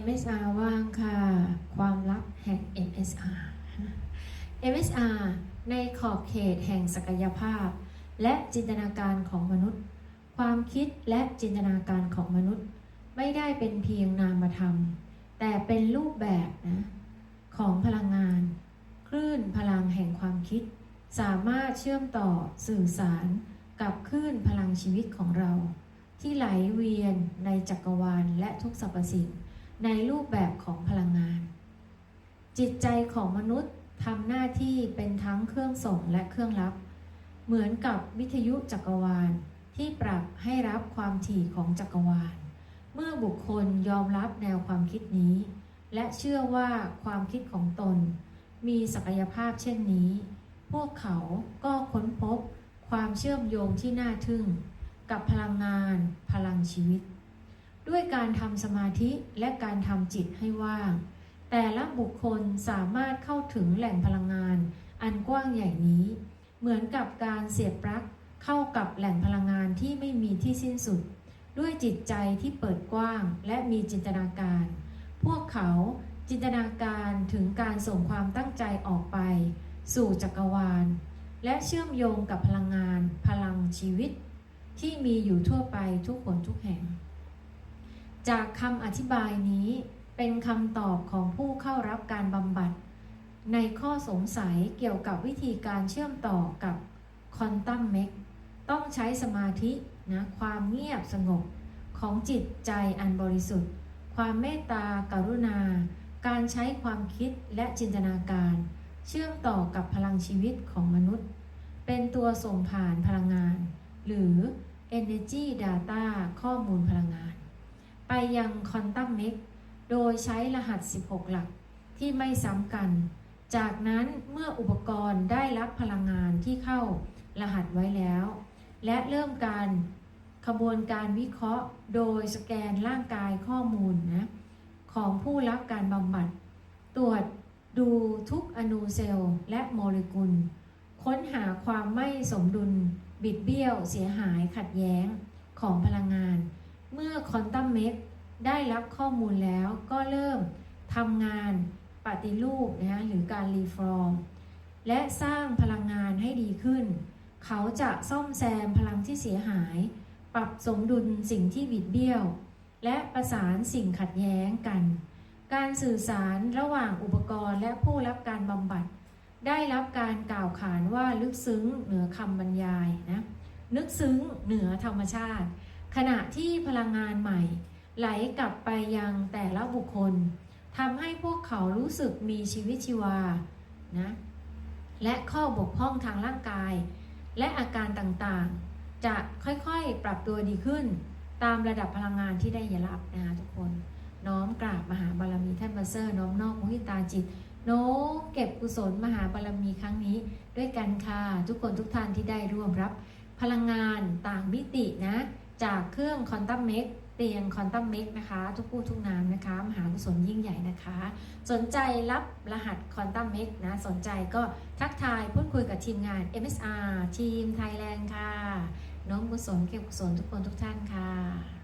MSR ว่างค่ะ ความลับแห่ง MSR MSR ในขอบเขตแห่งศักยภาพ และจินตนาการของมนุษย์ ความคิดและจินตนาการของมนุษย์ ไม่ได้เป็นเพียงนามธรรม แต่เป็นรูปแบบนะของพลังงาน คลื่นพลังแห่งความคิด สามารถเชื่อมต่อสื่อสารกับคลื่นพลังชีวิตของเรา ที่ไหลเวียนในจักรวาลและทุกสรรพสิ่ง ในรูปแบบของพลังงาน จิตใจของมนุษย์ทำหน้าที่เป็นทั้งเครื่องส่งและเครื่องรับ เหมือนกับวิทยุจักรวาลที่ปรับให้รับความถี่ของจักรวาล เมื่อบุคคลยอมรับแนวความคิดนี้ และเชื่อว่าความคิดของตน มีศักยภาพเช่นนี้ พวกเขาก็ค้นพบความเชื่อมโยงที่น่าทึ่ง กับพลังงานพลังชีวิต ด้วยการทำสมาธิและการทำจิตให้ว่าง แต่ละบุคคลสามารถเข้าถึงแหล่งพลังงาน อันกว้างใหญ่นี้ เหมือนกับการเสียบปลั๊กเข้ากับแหล่งพลังงานที่ไม่มีที่สิ้นสุด ด้วยจิตใจที่เปิดกว้างและมีจินตนาการ พวกเขาจินตนาการถึงการส่งความตั้งใจออกไป สู่จักรวาล และเชื่อมโยงกับพลังงาน พลังชีวิต ที่มีอยู่ทั่วไปทุกคนทุกแห่ง จากคำอธิบายนี้เป็นคำตอบของผู้เข้ารับการบำบัด ในข้อสงสัยเกี่ยวกับวิธีการเชื่อมต่อกับคอนตัมเมกต้องใช้สมาธินะความเงียบสงบของจิตใจอันบริสุทธิ์ ความเมตตากรุณา การใช้ความคิดและจินตนาการ เชื่อมต่อกับพลังชีวิตของมนุษย์ เป็นตัวส่งผ่านพลังงาน หรือ Energy Data ข้อมูลพลังงาน ยังคอนตัมเมกโดยใช้รหัส 16 หลักที่ไม่ซ้ำกัน จากนั้นเมื่ออุปกรณ์ได้รับพลังงานที่เข้ารหัสไว้แล้ว และเริ่มการขบวนการวิเคราะห์โดยสแกนร่างกายข้อมูลนะของผู้รับการบำบัด ตรวจดูทุกอนูเซลล์และโมเลกุล ค้นหาความไม่สมดุล บิดเบี้ยว เสียหายขัดแย้งของพลังงาน เมื่อคอนตัมเมก ได้รับข้อมูลแล้วก็เริ่มทำงานปฏิรูปนะฮะหรือการรีฟอร์มและสร้างพลังงานให้ดีขึ้น เขาจะซ่อมแซมพลังที่เสียหาย ปรับสมดุลสิ่งที่บิดเบี้ยว และประสานสิ่งขัดแย้งกัน การสื่อสารระหว่างอุปกรณ์และผู้รับการบำบัด ได้รับการกล่าวขานว่าลึกซึ้งเหนือคำบรรยายนะนึกซึ้งเหนือธรรมชาติ ขณะที่พลังงานใหม่ ไหลกลับไปยังแต่ละบุคคลทำให้พวกเขารู้สึกมีชีวิตชีวานะและข้อบกพร่องทางร่างกาย และอาการต่างๆ จะค่อยๆปรับตัวดีขึ้น ตามระดับพลังงานที่ได้รับนะคะทุกคนน้อมกราบมหาบารมีท่านมาเซอร์ น้อมนอกมุทิตาจิต โน้เก็บกุศลมหาบารมีครั้งนี้ ด้วยกันค่ะ ทุกคนทุกท่านที่ได้ร่วมรับ พลังงานต่างมิตินะ จากเครื่องคอนตัมเมก ตียงคอนตัมเมกนะคะ ทุกผู้ทุกนามนะคะ มหากุศลยิ่งใหญ่นะคะ สนใจรับรหัสคอนตัมเมกนะ สนใจก็ทักทายพูดคุยกับทีมงาน MSR ทีมไทยแลนด์ค่ะ น้องกุศลเก็บกุศลทุกคนทุกท่านค่ะ